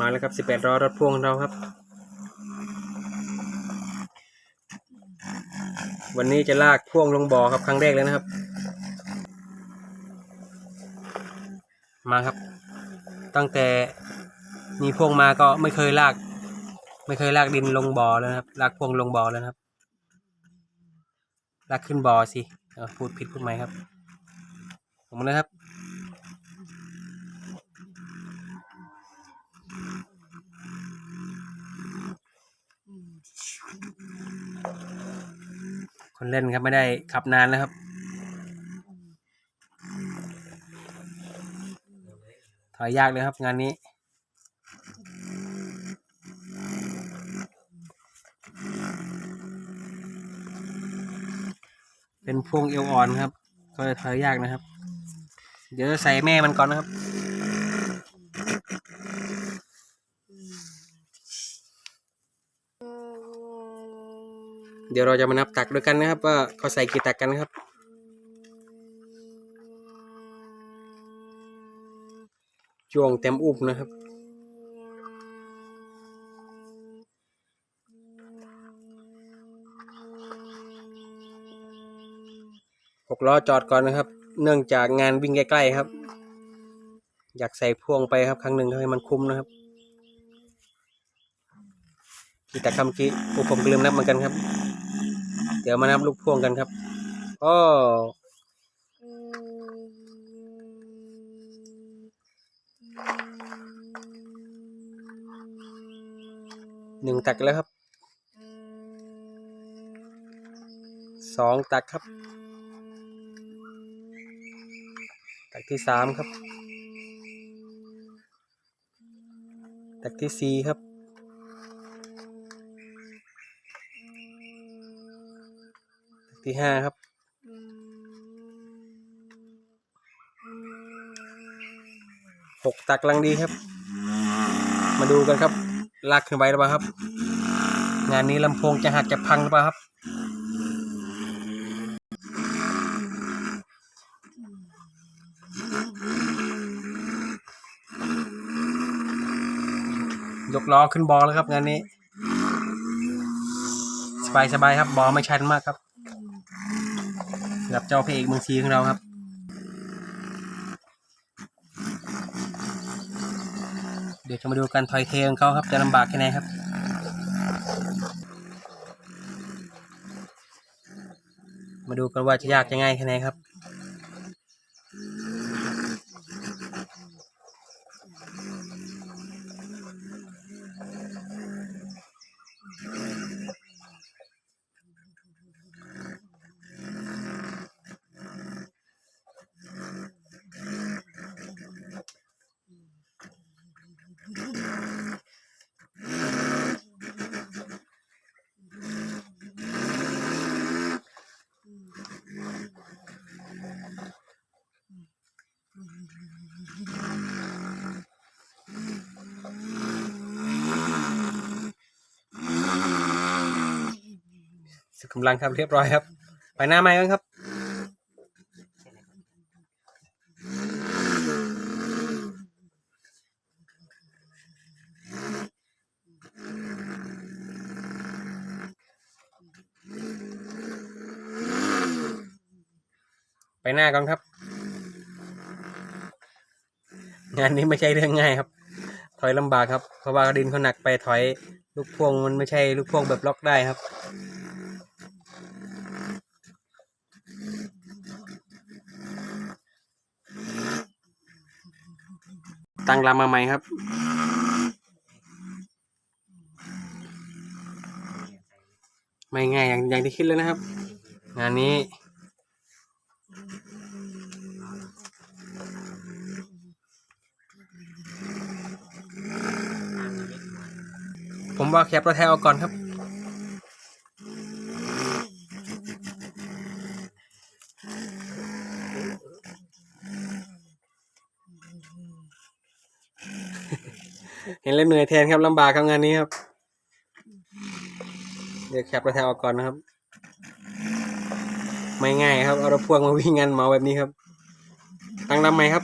มาแล้วครับสิบแปดล้อรถพ่วงของเราครับ วันนี้จะลากพ่วงลงบ่อครับครั้งแรกเลยนะครับ มาครับ ตั้งแต่มีพ่วงมาก็ไม่เคยลาก ไม่เคยลากดินลงบ่อเลยครับลากพ่วงลงบ่อเลยครับลากขึ้นบ่อสิพูดผิดพูดใหมครับผมนะครับ คนเล่นครับไม่ได้ขับนานแล้วครับ ถอยยากเลยครับงานนี้ เป็นพวงเอวอ่อนครับ ก็จะถอยยากนะครับ เดี๋ยวใส่แม่มันก่อนนะครับ เดี๋ยวเราจะมานับตักด้วยกันนะครับ ว่าเขาใส่กี่ตักกันนะครับช่วงเต็มอุบนะครับหกล้อจอดก่อนนะครับ เนื่องจากงานวิ่งใกล้ๆครับ อยากใส่พ่วงไปครับครั้งหนึ่งให้มันคุ้มนะครับกีตาคำกี้ผมกลืมนับเหมือนกันครับ เดี๋ยวมานับลูกพ่วงกันครับอ้อหนึ่งตักแล้วครับสองตักครับ ตักที่สามครับ ตักที่สี่ครับ ที่ห้าครับ หกตักลังดีครับ มาดูกันครับ ลากขึ้นไปหรือเปล่าครับ งานนี้ลำโพงจะหักจะพังหรือเปล่าครับยกล้อขึ้นบอแล้วครับงานนี้ สบายสบายครับบอไม่ชันมากครับ กับเจ้าพระเอกเมืองซีของเราครับ เดี๋ยวจะมาดูการถอยเทของเขาครับจะลำบากแค่ไหนครับมาดูกันว่าจะยากจะง่ายแค่ไหนครับ กำลังครับเรียบร้อยครับ ไปหน้าไม้กันครับไปหน้าก่อนครับ งานนี้ไม่ใช่เรื่องง่ายครับ ถอยลำบากครับ เพราะว่าดินเขาหนักไปถอย ลูกพ่วงมันไม่ใช่ลูกพ่วงแบบล็อกได้ครับ ตั้งลำมาใหม่ครับ ไม่ง่ายอย่างอย่างที่คิดเลยนะครับ งานนี้ ผมว่าแคปตัวแทนเอาก่อนครับ เห็นแล้วเหนื่อยแทนครับลำบากครับงานนี้ครับ เดี๋ยวแคปกระแทนเอกก่อนนะครับ ไม่ง่ายครับ เอารถพ่วงมาวิ่งงานเมาแบบนี้ครับ ตั้งลำไหมครับ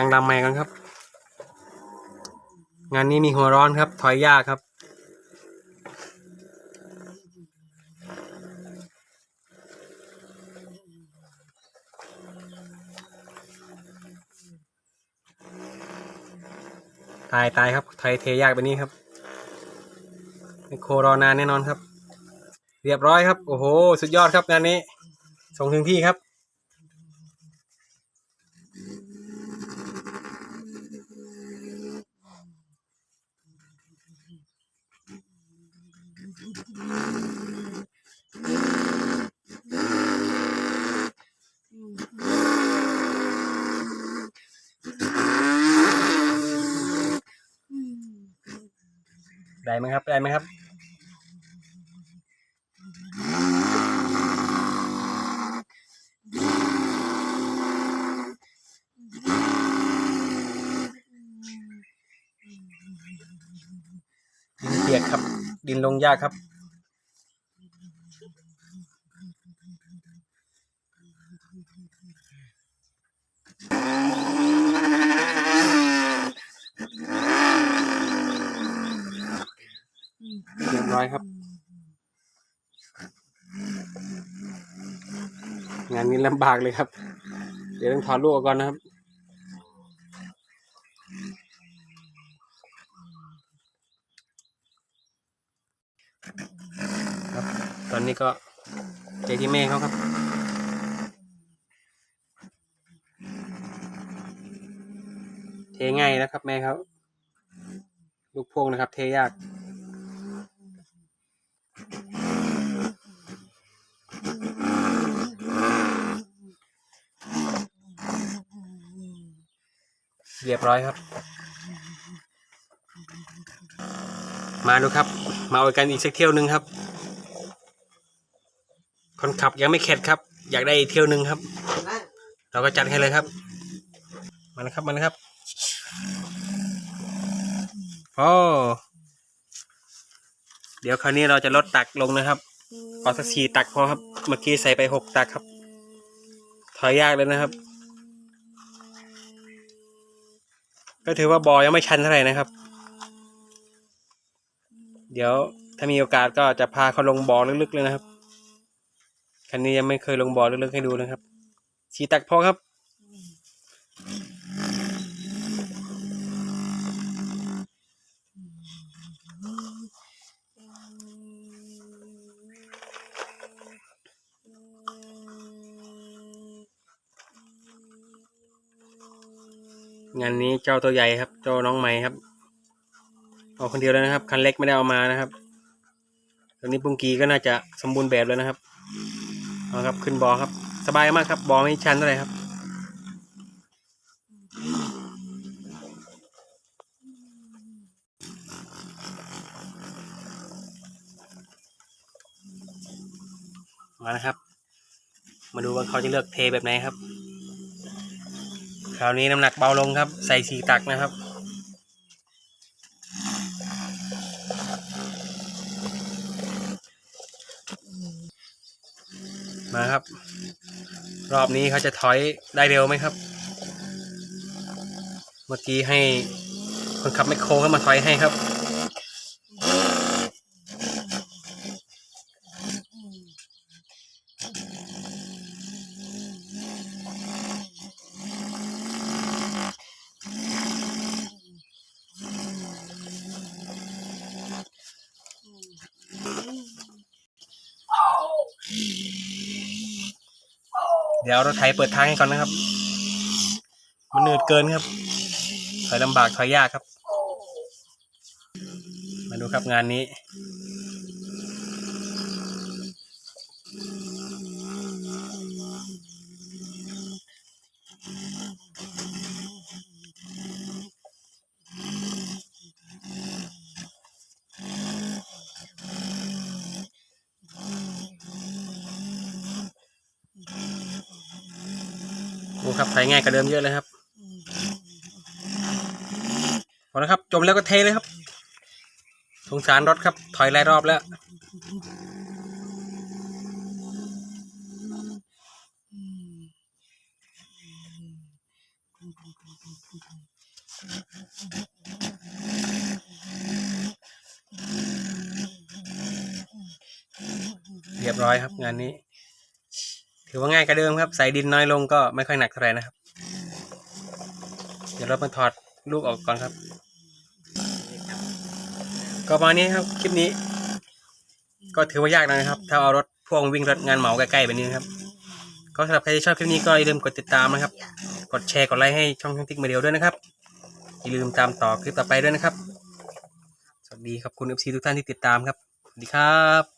กลางลำใหม่กันครับ งานนี้มีหัวร้อนครับ ถอยยากครับ ตายตายครับไทยเทยากแบบนี้ครับโครรอนานแน่นอนครับ เรียบร้อยครับ โอ้โห สุดยอดครับงานนี้ ส่งถึงที่ครับ ได้ไหมครับ ได้ไหมครับ ดินเปียกครับ ดินลงยากครับ เรียบร้อยครับ งานนี้ลำบากเลยครับ เดี๋ยวต้องถอดลูกออกก่อนนะครับครับ อนนี้ก็ใจที่แม่เขาครับเทง่ายนะครับ แม่เขาลูกพวงนะครับ เทยากเรียบร้อยครับ มาดูครับ มาเอากันอีกสักเที่ยวหนึ่งครับ คนขับยังไม่เข็ดครับ อยากได้อีกเที่ยวหนึ่งครับ เราก็จัดให้เลยครับ มานะครับมานะครับโอ้เดี๋ยวคราวนี้เราจะลดตักลงนะครับเอาสักสี่ตักพอครับ เมื่อกี้ใส่ไปหกตักครับ ถอยยากเลยนะครับ ก็ถือว่าบอยังไม่ชันเท่าไหร่นะครับ เดี๋ยวถ้ามีโอกาสก็จะพาเขาลงบอลึกๆเลยนะครับ คันนี้ยังไม่เคยลงบอลึกๆให้ดูนะครับสีตักพอครับ งานนี้เจ้าตัวใหญ่ครับ เจ้าน้องใหม่ครับ เอาคนเดียวแล้วนะครับ คันเล็กไม่ได้เอามานะครับตอนนี้ปุงกีก็น่าจะสมบูรณ์แบบแล้วนะครับ เอาครับขึ้นบอครับ สบายมากครับบอไม่ชันเท่าไหร่ครับ มานะครับ มาดูว่าเขาจะเลือกเทแบบไหนครับ คราวนี้น้ำหนักเบาลงครับ ใส่สีตักนะครับ มาครับ รอบนี้เขาจะถอยได้เร็วไหมครับ เมื่อกี้ให้คนขับแมคโครเข้ามาถอยให้ครับ เดี๋ยวรถไถเปิดทางให้ก่อนนะครับ มันเหนื่อยเกินครับถอยลำบากถอยยากครับ มาดูครับงานนี้ ครับใส่ง่ายกว่าเดิมเยอะเลยครับพอแล้วครับ จมแล้วก็เทเลยครับ สงสารรถครับ ถอยหลายรอบแล้วเรียบร้อยครับงานนี้ ถือว่าง่ายกว่าเดิมครับ ใส่ดินน้อยลงก็ไม่ค่อยหนักเท่าไหร่นะครับ เดี๋ยวเรามาถอดลูกออกก่อนครับ ก็ประมาณนี้ครับคลิปนี้ ก็ถือว่ายากนะครับ ถ้าเอารถพ่วงวิ่งรถงานเหมาใกล้ๆแบบนี้นะครับ ก็สำหรับใครที่ชอบคลิปนี้ก็อย่าลืมกดติดตามนะครับ กดแชร์กดไลค์ให้ช่องช่างติ๊กมาเดียวด้วยนะครับ อย่าลืมตามต่อคลิปต่อไปด้วยนะครับ สวัสดีครับคุณเอฟซีทุกท่านที่ติดตามครับ สวัสดีครับ